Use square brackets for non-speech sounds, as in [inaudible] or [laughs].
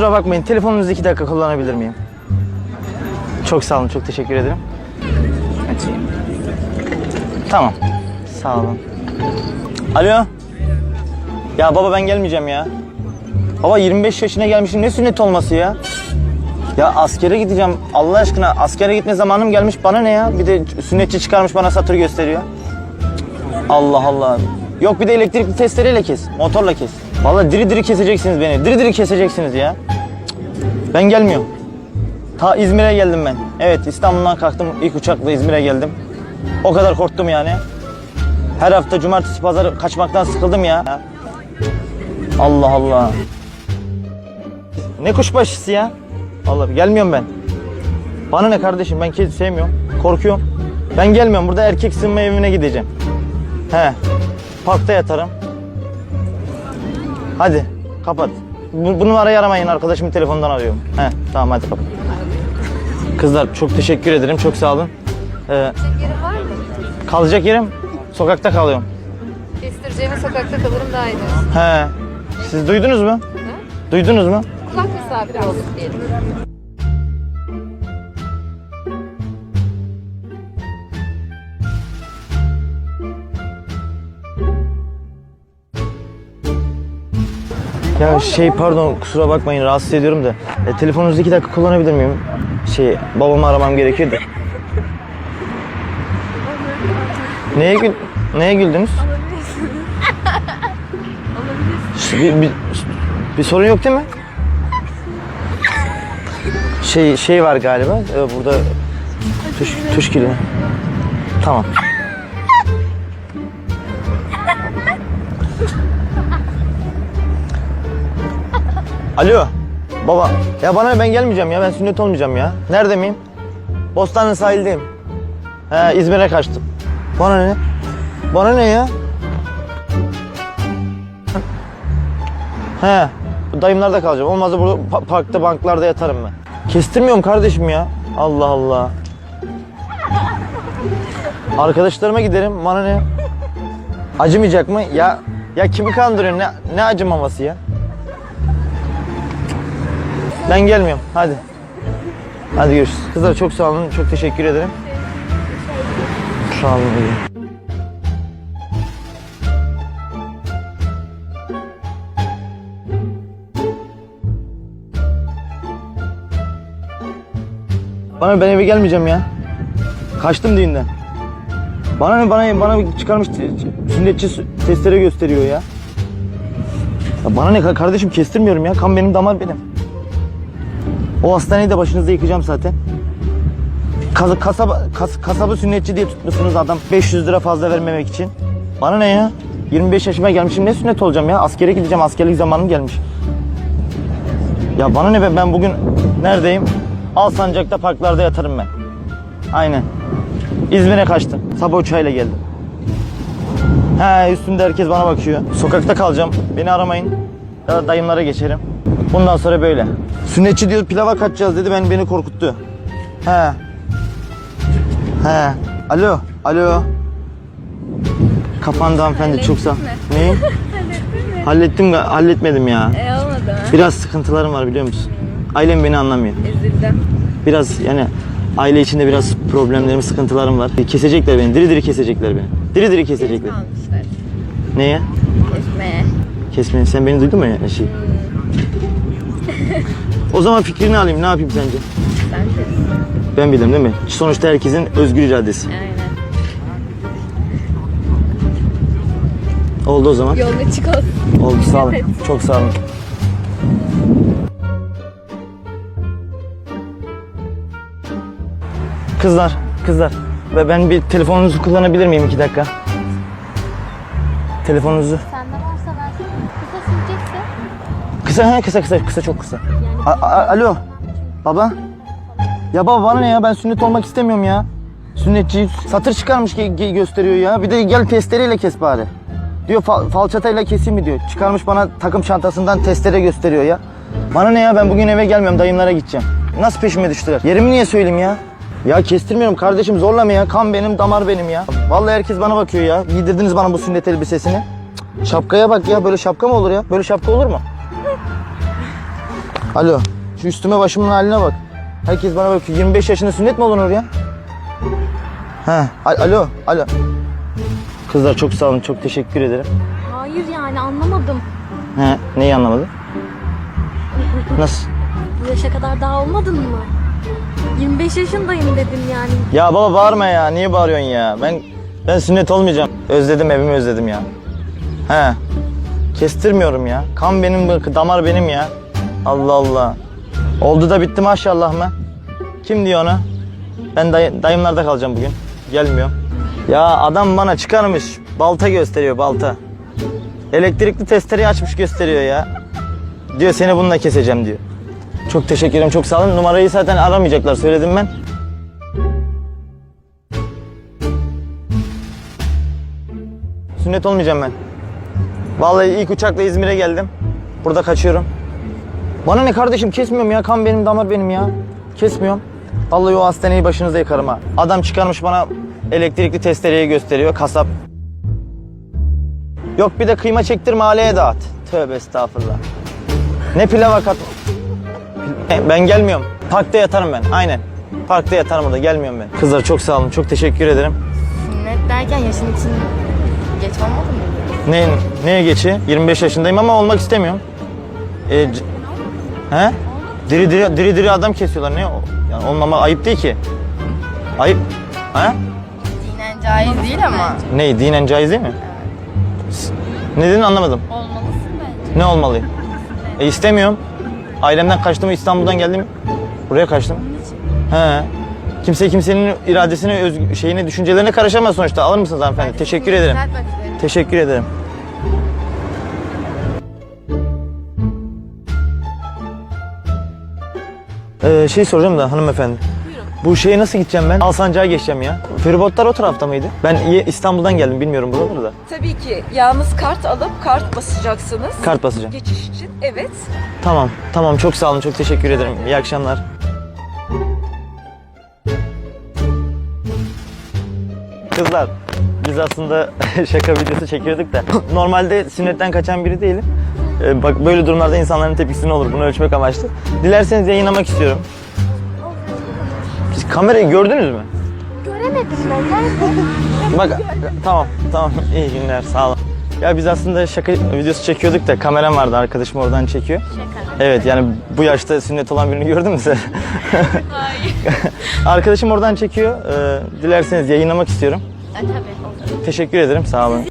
kusura bakmayın. Telefonunuzu iki dakika kullanabilir miyim? Çok sağ olun. Çok teşekkür ederim. Açayım. Tamam. Sağ olun. Alo. Ya baba ben gelmeyeceğim ya. Baba 25 yaşına gelmişim. Ne sünnet olması ya? Ya askere gideceğim. Allah aşkına askere gitme zamanım gelmiş. Bana ne ya? Bir de sünnetçi çıkarmış bana satır gösteriyor. Allah Allah. Yok bir de elektrikli testereyle kes. Motorla kes. Vallahi diri diri keseceksiniz beni. Diri diri keseceksiniz ya. Ben gelmiyorum. Ta İzmir'e geldim ben. Evet İstanbul'dan kalktım. ilk uçakla İzmir'e geldim. O kadar korktum yani. Her hafta cumartesi pazar kaçmaktan sıkıldım ya. Allah Allah. Ne kuşbaşısı ya? Allah gelmiyorum ben. Bana ne kardeşim ben kedi sevmiyorum. Korkuyorum. Ben gelmiyorum. Burada erkek sığınma evine gideceğim. He. Parkta yatarım. Hadi kapat. Bu, bu numarayı aramayın arkadaşımın telefonundan arıyorum. He tamam hadi kapat. Kızlar çok teşekkür ederim. Çok sağ olun. Ee, Yerin var mı? kalacak yerim sokakta kalıyorum. Kestireceğime sokakta kalırım daha iyi. He. Siz duydunuz mu? Duydunuz mu? Kulak misafiri olduk diyelim. Ya şey pardon kusura bakmayın rahatsız ediyorum da. E, telefonunuzu iki dakika kullanabilir miyim? Şey babamı aramam gerekir de. Neye gül neye güldünüz? Bir, bir, bir sorun yok değil mi? Şey şey var galiba e, burada tuş tuş kilidi. Tamam. Alo. Baba. Ya bana ben gelmeyeceğim ya. Ben sünnet olmayacağım ya. Nerede miyim? Bostanlı sahildeyim. He İzmir'e kaçtım. Bana ne? Bana ne ya? He. Dayımlarda kalacağım. Olmazsa burada pa- parkta banklarda yatarım ben. Kestirmiyorum kardeşim ya. Allah Allah. Arkadaşlarıma giderim. Bana ne? Acımayacak mı? Ya ya kimi kandırıyorsun? Ne, ne acımaması ya? Ben gelmiyorum. Hadi. Hadi görüşürüz. Kızlar çok sağ olun. Çok teşekkür ederim. Sağ olun. Bana ben eve gelmeyeceğim ya. Kaçtım düğünden. Bana ne bana bana çıkarmış sünnetçi testere gösteriyor ya. ya. Bana ne kardeşim kestirmiyorum ya. Kan benim damar benim. O hastaneyi de başınızda yıkacağım zaten. Kas, kasaba, kas, kasabı sünnetçi diye tutmuşsunuz adam 500 lira fazla vermemek için. Bana ne ya? 25 yaşıma gelmişim ne sünnet olacağım ya? Askere gideceğim askerlik zamanım gelmiş. Ya bana ne be ben bugün neredeyim? Alsancak'ta parklarda yatarım ben. Aynen. İzmir'e kaçtım. Sabah uçağıyla geldim. He üstümde herkes bana bakıyor. Sokakta kalacağım. Beni aramayın. Ya da dayımlara geçerim. Bundan sonra böyle. Sünnetçi diyor pilava kaçacağız dedi. Ben beni korkuttu. He. He. Alo. Alo. Kapandı hanımefendi çok sağ. Neyi? Hallettim halletmedim ya. E olmadı mı? Biraz sıkıntılarım var biliyor musun? Ailem beni anlamıyor. Üzüldüm. Biraz yani aile içinde biraz problemlerim, sıkıntılarım var. Kesecekler beni. Diri diri kesecekler beni. Diri diri kesecekler. Neye? Kesmeye. Kesmeyin. Sen beni duydun mu ya şey? O zaman fikrini alayım. Ne yapayım sence? Sen kes. Ben bilirim değil mi? Sonuçta herkesin özgür iradesi. Aynen. Oldu o zaman. Yolun açık olsun. Oldu sağ olun. Evet. Çok sağ olun. Kızlar, kızlar. Ve ben bir telefonunuzu kullanabilir miyim iki dakika? Telefonunuzu. Sende Kısa, ha, kısa, kısa, kısa, çok kısa. Alo, baba. Ya baba bana ne ya? Ben sünnet olmak istemiyorum ya. Sünnetçi satır çıkarmış gösteriyor ya. Bir de gel testereyle kes bari. Diyor fal- falçatayla keseyim mi diyor. Çıkarmış bana takım çantasından testere gösteriyor ya. Bana ne ya? Ben bugün eve gelmiyorum. Dayımlara gideceğim. Nasıl peşime düştüler? Yerimi niye söyleyeyim ya? Ya kestirmiyorum kardeşim zorlama ya. Kan benim, damar benim ya. Vallahi herkes bana bakıyor ya. Giydirdiniz bana bu sünnet elbisesini. Cık, Şapkaya bak ya. Böyle şapka mı olur ya? Böyle şapka olur mu? Alo. Şu üstüme başımın haline bak. Herkes bana bakıyor. 25 yaşında sünnet mi olunur ya? He. al- Alo. Alo. Kızlar çok sağ olun. Çok teşekkür ederim. Hayır yani anlamadım. He. Neyi anlamadın? Nasıl? Bu yaşa kadar daha olmadın mı? 25 yaşındayım dedim yani. Ya baba bağırma ya. Niye bağırıyorsun ya? Ben ben sünnet olmayacağım. Özledim evimi özledim ya. He. Kestirmiyorum ya. Kan benim, damar benim ya. Allah Allah. Oldu da bitti maşallah mı? Kim diyor ona? Ben dayı, dayımlarda kalacağım bugün. Gelmiyor. Ya adam bana çıkarmış. Balta gösteriyor balta. Elektrikli testereyi açmış gösteriyor ya. Diyor seni bununla keseceğim diyor. Çok teşekkür ederim. Çok sağ olun. Numarayı zaten aramayacaklar söyledim ben. Sünnet olmayacağım ben. Vallahi ilk uçakla İzmir'e geldim. Burada kaçıyorum. Bana ne kardeşim kesmiyorum ya. Kan benim, damar benim ya. Kesmiyorum. Vallahi o hastaneyi başınıza yıkarım ha. Adam çıkarmış bana elektrikli testereyi gösteriyor. Kasap. Yok bir de kıyma çektir mahalleye dağıt. Tövbe estağfurullah. Ne pilava kat... Ben gelmiyorum. Parkta yatarım ben. Aynen. Parkta yatarım o da. Gelmiyorum ben. Kızlar çok sağ olun. Çok teşekkür ederim. Sünnet derken yaşın için geç olmadı mı? Ne, neye geçi? 25 yaşındayım ama olmak istemiyorum. E, c- he? Diri diri diri diri adam kesiyorlar. Ne? o? Yani olmama ayıp değil ki. Ayıp. He? Dinen caiz değil ama. Ne? Dinen caiz değil mi? Ne dedin anlamadım. Olmalısın bence. Ne olmalıyım? E istemiyorum. Ailemden kaçtım İstanbul'dan geldim. Buraya kaçtım. He. Kimse kimsenin iradesine, öz, şeyine, düşüncelerine karışamaz sonuçta. Alır mısınız hanımefendi? Teşekkür ederim. Düzeltmek. Teşekkür ederim. Ee, şey soracağım da hanımefendi. Bu şeye nasıl gideceğim ben? Alsancak'a geçeceğim ya. Feribotlar o tarafta mıydı? Ben İstanbul'dan geldim bilmiyorum buraları da. Tabii ki. Yalnız kart alıp kart basacaksınız. Kart basacağım. Geçiş için. Evet. Tamam, tamam çok sağ olun, çok teşekkür ederim. İyi akşamlar. Kızlar, biz aslında [laughs] şaka videosu çekiyorduk da normalde sünnetten kaçan biri değilim. Ee, bak böyle durumlarda insanların tepkisi ne olur bunu ölçmek amaçlı. Dilerseniz yayınlamak istiyorum. Siz kamerayı gördünüz mü? Göremedim ben. Nerede? Bak tamam tamam [laughs] iyi günler sağ olun. Ya biz aslında şaka videosu çekiyorduk da kameram vardı arkadaşım oradan çekiyor. Evet yani bu yaşta sünnet olan birini gördün mü sen? [laughs] Arkadaşım oradan çekiyor. Ee, dilerseniz yayınlamak istiyorum. E, tabii. Teşekkür ederim sağ olun.